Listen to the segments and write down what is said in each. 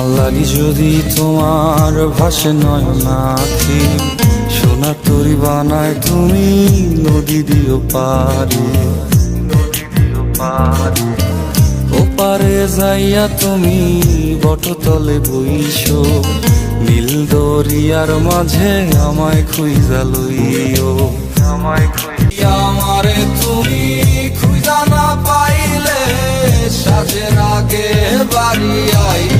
যদি তোমার ভাসে নয় নাকি সোনা তরি বানায় তুমি নদী দিও পারে ওপারে যাইয়া তুমি বটতলে বইছো নীল দরিয়ার মাঝে আমায় খুইজা লইও। আমায় খুইজা আমারে তুমি খুইজা না পাইলে, সাজের আগে বাড়ি আইসো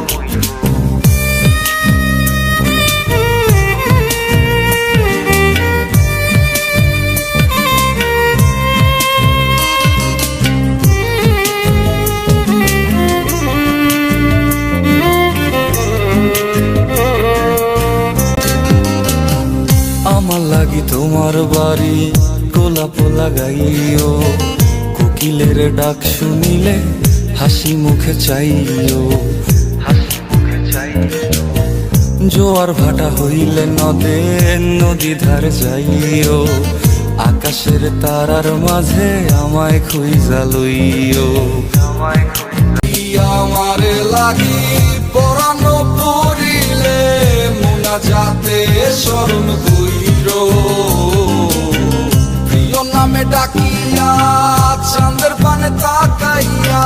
তোমার বাড়ি গোলাপ লাগাইও। কোকিলের ডাক শুনিলে হাসি মুখে চাইও। হাসি মুখে জোয়ার ভাটা হইলে নদে, নদী ধার যাইও। আকাশের তারার মাঝে আমায় খুইজা লইও। আমারে লাগি পরানো পড়িলে মুনা যাতে স্মরণ কইর। ডাকিয়া, চাঁদের পানে তাকাইয়া,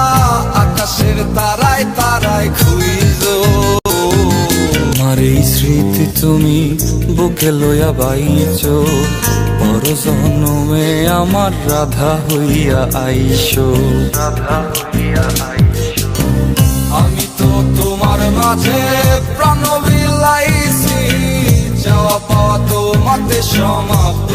আকাশের তারায় তারায় খুইজ এই স্মৃতি তুমি বুকে লইয়া বাইছ পর জন্মে আমার রাধা হইয়া আইসো। রাধা হইয়া আমি তো তোমার মাঝে প্রাণ বিলাইছি, যাওয়া পাওয়া তোমাতে সমাপ্ত